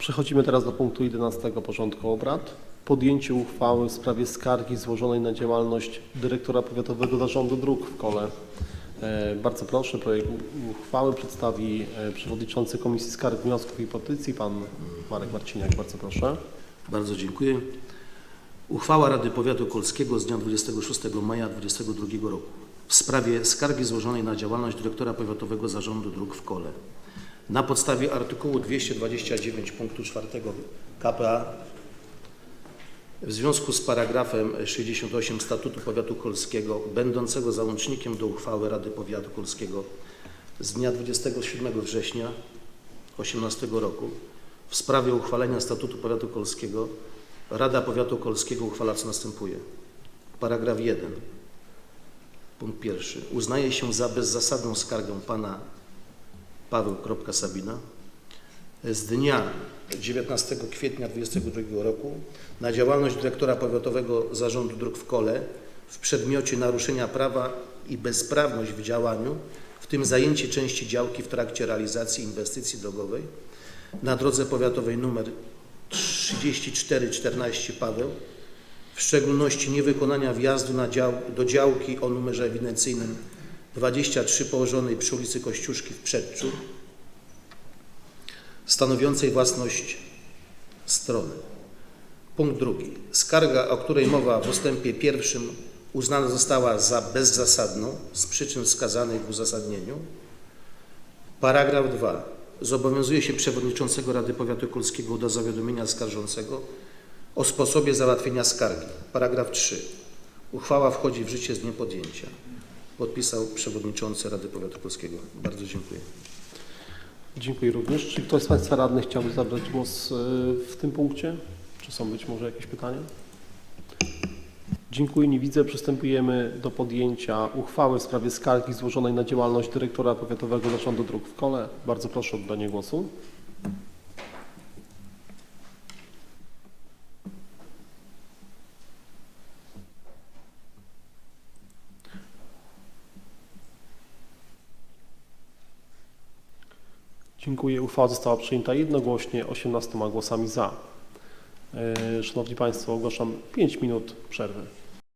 Przechodzimy teraz do punktu 11 porządku obrad. Podjęcie uchwały w sprawie skargi złożonej na działalność dyrektora Powiatowego Zarządu Dróg w Kole. E, Bardzo proszę, projekt uchwały przedstawi e, przewodniczący Komisji Skarg, Wniosków i Petycji, pan Marek Marciniak. Bardzo proszę. Bardzo dziękuję. Uchwała Rady Powiatu Kolskiego z dnia 26 maja 2022 roku w sprawie skargi złożonej na działalność dyrektora Powiatowego Zarządu Dróg w Kole. Na podstawie artykułu 229 punktu 4 KPA w związku z paragrafem 68 Statutu Powiatu Kolskiego, będącego załącznikiem do uchwały Rady Powiatu Kolskiego z dnia 27 września 2018 roku w sprawie uchwalenia Statutu Powiatu Kolskiego Rada Powiatu Kolskiego uchwala co następuje. Paragraf 1. Punkt pierwszy. Uznaje się za bezzasadną skargę pana Paweł Kropka Sabina z dnia 19 kwietnia 2022 roku na działalność dyrektora Powiatowego Zarządu Dróg w Kole w przedmiocie naruszenia prawa i bezprawność w działaniu, w tym zajęcie części działki w trakcie realizacji inwestycji drogowej na drodze powiatowej nr 3414 Paweł, w szczególności niewykonania wjazdu dział, do działki o numerze ewidencyjnym 23 położonej przy ulicy Kościuszki w Przedczu, stanowiącej własność strony. Punkt drugi. Skarga, o której mowa w ustępie pierwszym, uznana została za bezzasadną z przyczyn wskazanych w uzasadnieniu. Paragraf 2. Zobowiązuje się przewodniczącego Rady Powiatu Kolskiego do zawiadomienia skarżącego o sposobie załatwienia skargi. Paragraf 3. Uchwała wchodzi w życie z dniem podjęcia. Podpisał przewodniczący Rady Powiatu Kolskiego. Bardzo dziękuję. Dziękuję również. Czy ktoś z Państwa radnych chciałby zabrać głos e, w tym punkcie? Czy są być może jakieś pytania? Dziękuję, nie widzę. Przystępujemy do podjęcia uchwały w sprawie skargi złożonej na działalność dyrektora Powiatowego Zarządu Dróg w Kole. Bardzo proszę o oddanie głosu. Dziękuję. Uchwała została przyjęta jednogłośnie 18 głosami za. E, Szanowni Państwo, ogłaszam 5 minut przerwy.